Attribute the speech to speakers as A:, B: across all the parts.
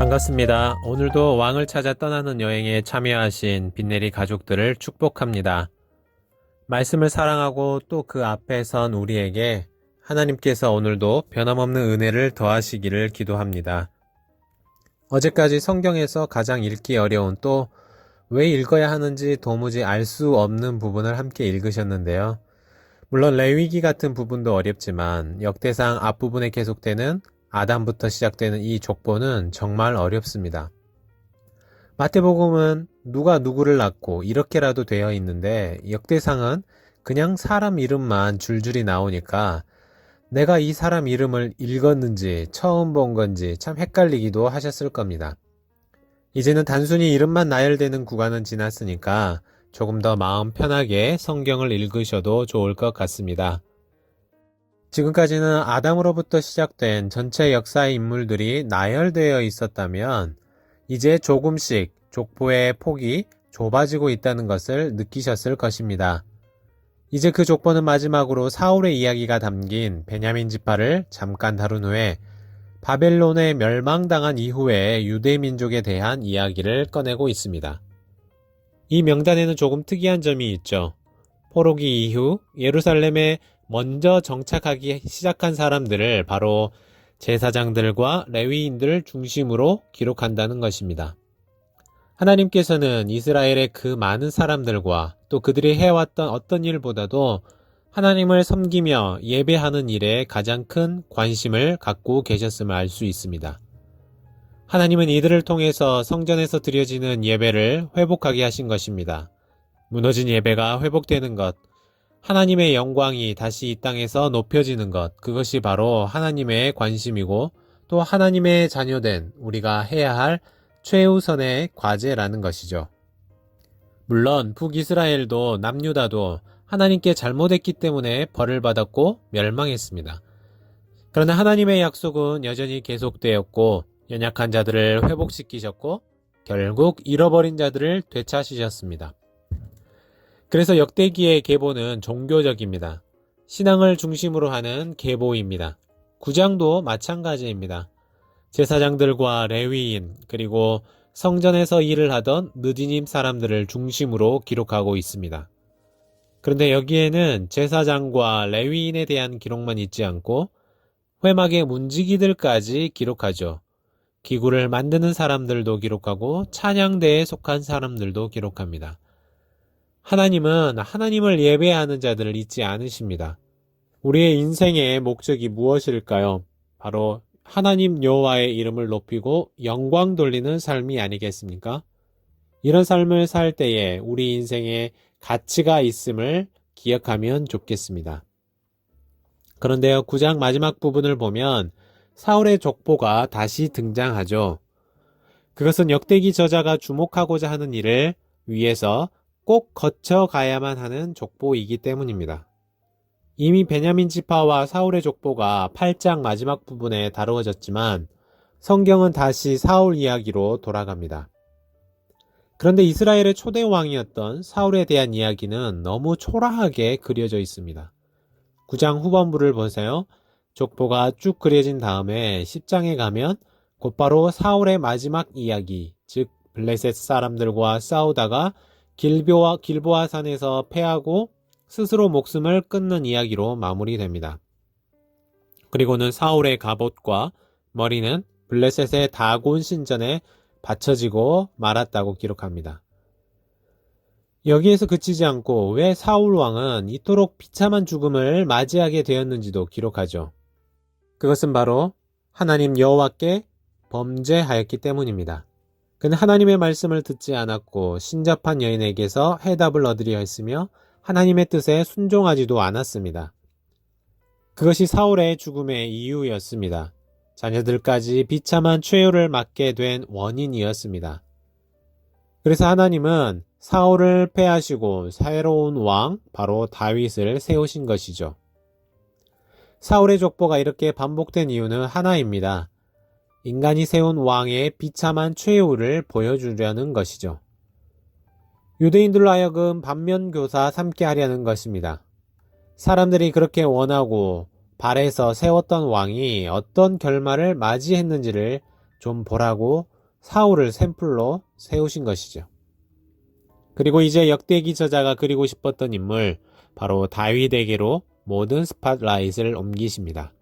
A: 반갑습니다. 오늘도 왕을 찾아 떠나는 여행에 참여하신 빈내리 가족들을 축복합니다. 말씀을 사랑하고 또 그 앞에 선 우리에게 하나님께서 오늘도 변함없는 은혜를 더하시기를 기도합니다. 어제까지 성경에서 가장 읽기 어려운 또 왜 읽어야 하는지 도무지 알 수 없는 부분을 함께 읽으셨는데요. 물론 레위기 같은 부분도 어렵지만 역대상 앞부분에 계속되는 아담부터 시작되는 이 족보는 정말 어렵습니다. 마태복음은 누가 누구를 낳고 이렇게라도 되어 있는데 역대상은 그냥 사람 이름만 줄줄이 나오니까 내가 이 사람 이름을 읽었는지 처음 본 건지 참 헷갈리기도 하셨을 겁니다. 이제는 단순히 이름만 나열되는 구간은 지났으니까 조금 더 마음 편하게 성경을 읽으셔도 좋을 것 같습니다. 지금까지는 아담으로부터 시작된 전체 역사의 인물들이 나열되어 있었다면 이제 조금씩 족보의 폭이 좁아지고 있다는 것을 느끼셨을 것입니다. 이제 그 족보는 마지막으로 사울의 이야기가 담긴 베냐민 지파를 잠깐 다룬 후에 바벨론에 멸망당한 이후의 유대 민족에 대한 이야기를 꺼내고 있습니다. 이 명단에는 조금 특이한 점이 있죠. 포로기 이후 예루살렘에 먼저 정착하기 시작한 사람들을 바로 제사장들과 레위인들을 중심으로 기록한다는 것입니다. 하나님께서는 이스라엘의 그 많은 사람들과 또 그들이 해왔던 어떤 일보다도 하나님을 섬기며 예배하는 일에 가장 큰 관심을 갖고 계셨음을 알 수 있습니다. 하나님은 이들을 통해서 성전에서 드려지는 예배를 회복하게 하신 것입니다. 무너진 예배가 회복되는 것, 하나님의 영광이 다시 이 땅에서 높여지는 것, 그것이 바로 하나님의 관심이고 또 하나님의 자녀된 우리가 해야 할 최우선의 과제라는 것이죠. 물론 북이스라엘도 남유다도 하나님께 잘못했기 때문에 벌을 받았고 멸망했습니다. 그러나 하나님의 약속은 여전히 계속되었고 연약한 자들을 회복시키셨고 결국 잃어버린 자들을 되찾으셨습니다. 그래서 역대기의 계보는 종교적입니다. 신앙을 중심으로 하는 계보입니다. 구장도 마찬가지입니다. 제사장들과 레위인 그리고 성전에서 일을 하던 느디님 사람들을 중심으로 기록하고 있습니다. 그런데 여기에는 제사장과 레위인에 대한 기록만 있지 않고 회막의 문지기들까지 기록하죠. 기구를 만드는 사람들도 기록하고 찬양대에 속한 사람들도 기록합니다. 하나님은 하나님을 예배하는 자들을 잊지 않으십니다. 우리의 인생의 목적이 무엇일까요? 바로 하나님 여호와의 이름을 높이고 영광 돌리는 삶이 아니겠습니까? 이런 삶을 살 때에 우리 인생에 가치가 있음을 기억하면 좋겠습니다. 그런데요, 9장 마지막 부분을 보면 사울의 족보가 다시 등장하죠. 그것은 역대기 저자가 주목하고자 하는 일을 위해서 꼭 거쳐가야만 하는 족보이기 때문입니다. 이미 베냐민 지파와 사울의 족보가 8장 마지막 부분에 다루어졌지만 성경은 다시 사울 이야기로 돌아갑니다. 그런데 이스라엘의 초대 왕이었던 사울에 대한 이야기는 너무 초라하게 그려져 있습니다. 9장 후반부를 보세요. 족보가 쭉 그려진 다음에 10장에 가면 곧바로 사울의 마지막 이야기, 즉 블레셋 사람들과 싸우다가 길보아, 길보아 산에서 패하고 스스로 목숨을 끊는 이야기로 마무리됩니다. 그리고는 사울의 갑옷과 머리는 블레셋의 다곤 신전에 바쳐지고 말았다고 기록합니다. 여기에서 그치지 않고 왜 사울 왕은 이토록 비참한 죽음을 맞이하게 되었는지도 기록하죠. 그것은 바로 하나님 여호와께 범죄하였기 때문입니다. 그는 하나님의 말씀을 듣지 않았고 신접한 여인에게서 해답을 얻으려 했으며 하나님의 뜻에 순종하지도 않았습니다. 그것이 사울의 죽음의 이유였습니다. 자녀들까지 비참한 최후를 맞게 된 원인이었습니다. 그래서 하나님은 사울을 패하시고 새로운 왕, 바로 다윗을 세우신 것이죠. 사울의 족보가 이렇게 반복된 이유는 하나입니다. 인간이 세운 왕의 비참한 최후를 보여주려는 것이죠. 유대인들로 하여금 반면교사 삼게 하려는 것입니다. 사람들이 그렇게 원하고 발에서 세웠던 왕이 어떤 결말을 맞이했는지를 좀 보라고 사울을 샘플로 세우신 것이죠. 그리고 이제 역대기 저자가 그리고 싶었던 인물, 바로 다윗에게로 모든 스팟라이트를 옮기십니다.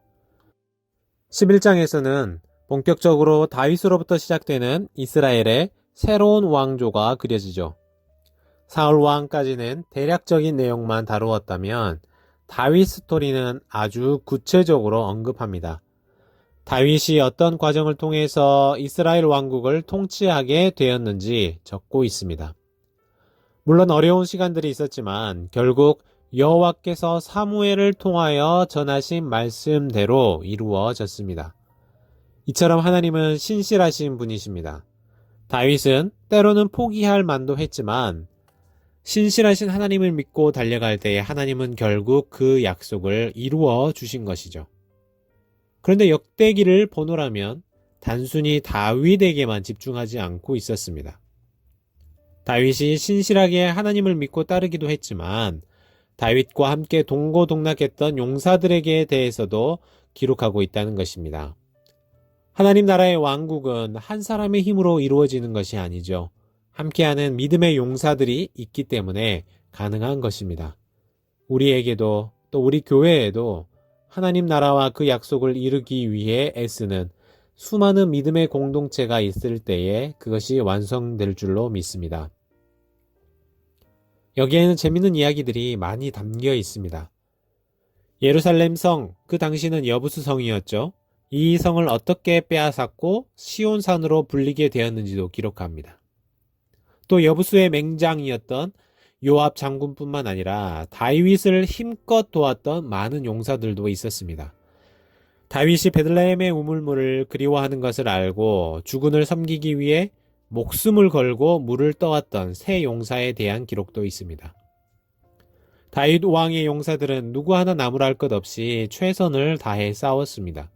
A: 11장에서는 본격적으로 다윗으로부터 시작되는 이스라엘의 새로운 왕조가 그려지죠. 사울 왕까지는 대략적인 내용만 다루었다면 다윗 스토리는 아주 구체적으로 언급합니다. 다윗이 어떤 과정을 통해서 이스라엘 왕국을 통치하게 되었는지 적고 있습니다. 물론 어려운 시간들이 있었지만 결국 여호와께서 사무엘을 통하여 전하신 말씀대로 이루어졌습니다. 이처럼 하나님은 신실하신 분이십니다. 다윗은 때로는 포기할 만도 했지만 신실하신 하나님을 믿고 달려갈 때에 하나님은 결국 그 약속을 이루어 주신 것이죠. 그런데 역대기를 보노라면 단순히 다윗에게만 집중하지 않고 있었습니다. 다윗이 신실하게 하나님을 믿고 따르기도 했지만 다윗과 함께 동고동락했던 용사들에게 대해서도 기록하고 있다는 것입니다. 하나님 나라의 왕국은 한 사람의 힘으로 이루어지는 것이 아니죠. 함께하는 믿음의 용사들이 있기 때문에 가능한 것입니다. 우리에게도 또 우리 교회에도 하나님 나라와 그 약속을 이루기 위해 애쓰는 수많은 믿음의 공동체가 있을 때에 그것이 완성될 줄로 믿습니다. 여기에는 재밌는 이야기들이 많이 담겨 있습니다. 예루살렘 성, 그 당시는 여부수 성이었죠. 이 성을 어떻게 빼앗았고 시온산으로 불리게 되었는지도 기록합니다. 또 여부수의 맹장이었던 요압 장군뿐만 아니라 다윗을 힘껏 도왔던 많은 용사들도 있었습니다. 다윗이 베들레헴의 우물물을 그리워하는 것을 알고 주군을 섬기기 위해 목숨을 걸고 물을 떠왔던 새 용사에 대한 기록도 있습니다. 다윗 왕의 용사들은 누구 하나 나무랄 것 없이 최선을 다해 싸웠습니다.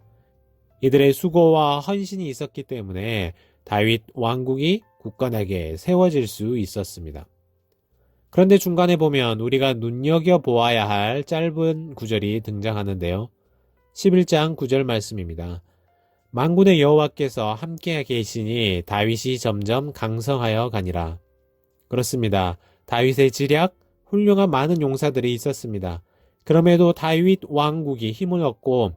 A: 이들의 수고와 헌신이 있었기 때문에 다윗 왕국이 굳건하게 세워질 수 있었습니다. 그런데 중간에 보면 우리가 눈여겨 보아야 할 짧은 구절이 등장하는데요. 11장 9절 말씀입니다. 만군의 여호와께서 함께 계시니 다윗이 점점 강성하여 가니라. 그렇습니다. 다윗의 지략, 훌륭한 많은 용사들이 있었습니다. 그럼에도 다윗 왕국이 힘을 얻고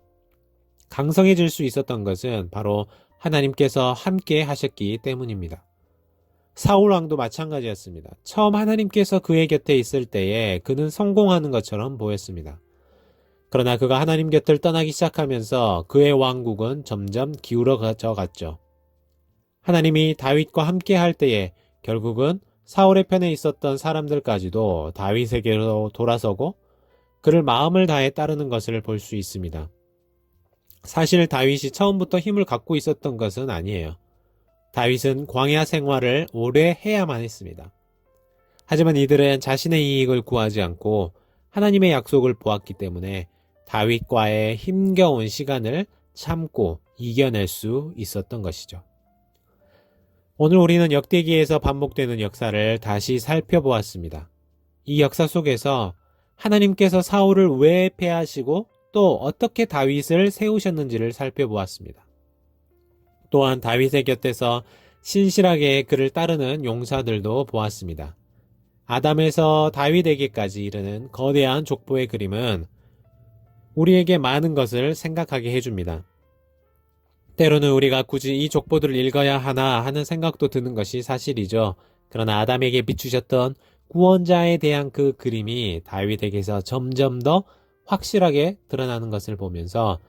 A: 강성해질 수 있었던 것은 바로 하나님께서 함께 하셨기 때문입니다. 사울 왕도 마찬가지였습니다. 처음 하나님께서 그의 곁에 있을 때에 그는 성공하는 것처럼 보였습니다. 그러나 그가 하나님 곁을 떠나기 시작하면서 그의 왕국은 점점 기울어져 갔죠. 하나님이 다윗과 함께 할 때에 결국은 사울의 편에 있었던 사람들까지도 다윗에게로 돌아서고 그를 마음을 다해 따르는 것을 볼 수 있습니다. 사실 다윗이 처음부터 힘을 갖고 있었던 것은 아니에요. 다윗은 광야 생활을 오래 해야만 했습니다. 하지만 이들은 자신의 이익을 구하지 않고 하나님의 약속을 보았기 때문에 다윗과의 힘겨운 시간을 참고 이겨낼 수 있었던 것이죠. 오늘 우리는 역대기에서 반복되는 역사를 다시 살펴보았습니다. 이 역사 속에서 하나님께서 사울을 왜 패하시고 또 어떻게 다윗을 세우셨는지를 살펴보았습니다. 또한 다윗의 곁에서 신실하게 그를 따르는 용사들도 보았습니다. 아담에서 다윗에게까지 이르는 거대한 족보의 그림은 우리에게 많은 것을 생각하게 해줍니다. 때로는 우리가 굳이 이 족보들을 읽어야 하나 하는 생각도 드는 것이 사실이죠. 그러나 아담에게 비추셨던 구원자에 대한 그 그림이 다윗에게서 점점 더 확실하게 드러나는 것을 보면서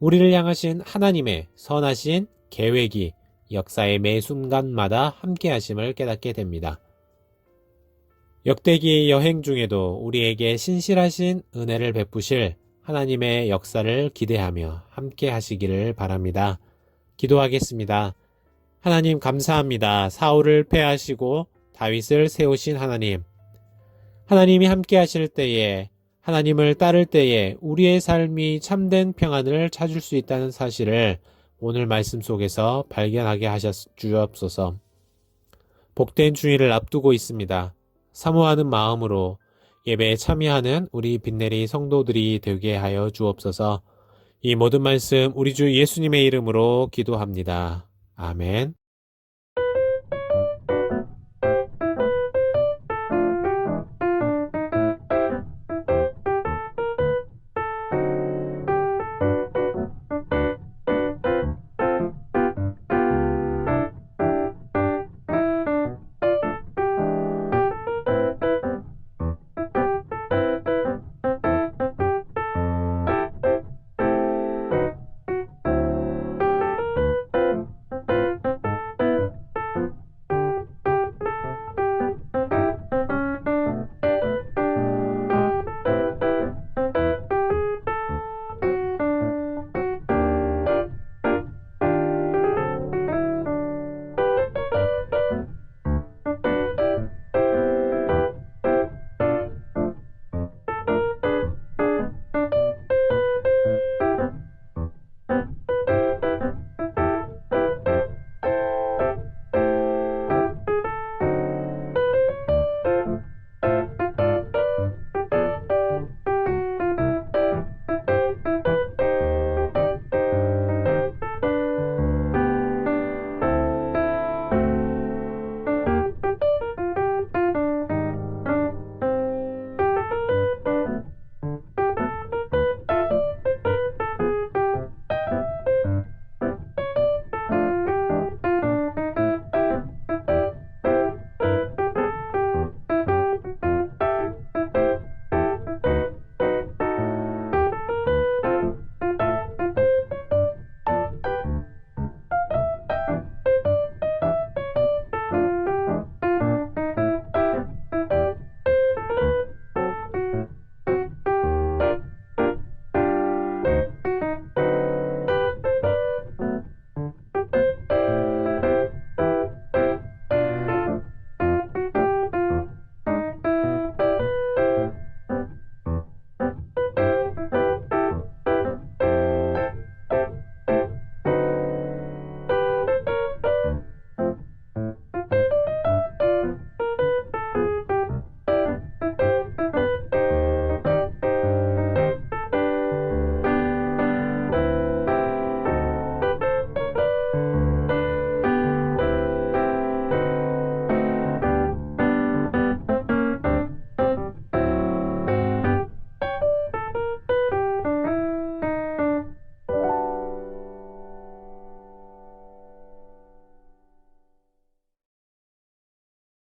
A: 우리를 향하신 하나님의 선하신 계획이 역사의 매 순간마다 함께 하심을 깨닫게 됩니다. 역대기의 여행 중에도 우리에게 신실하신 은혜를 베푸실 하나님의 역사를 기대하며 함께 하시기를 바랍니다. 기도하겠습니다. 하나님 감사합니다. 사울을 패하시고 다윗을 세우신 하나님. 하나님이 함께 하실 때에 하나님을 따를 때에 우리의 삶이 참된 평안을 찾을 수 있다는 사실을 오늘 말씀 속에서 발견하게 하셨 주옵소서. 복된 주일을 앞두고 있습니다. 사모하는 마음으로 예배에 참여하는 우리 빈내리 성도들이 되게 하여 주옵소서. 이 모든 말씀 우리 주 예수님의 이름으로 기도합니다. 아멘.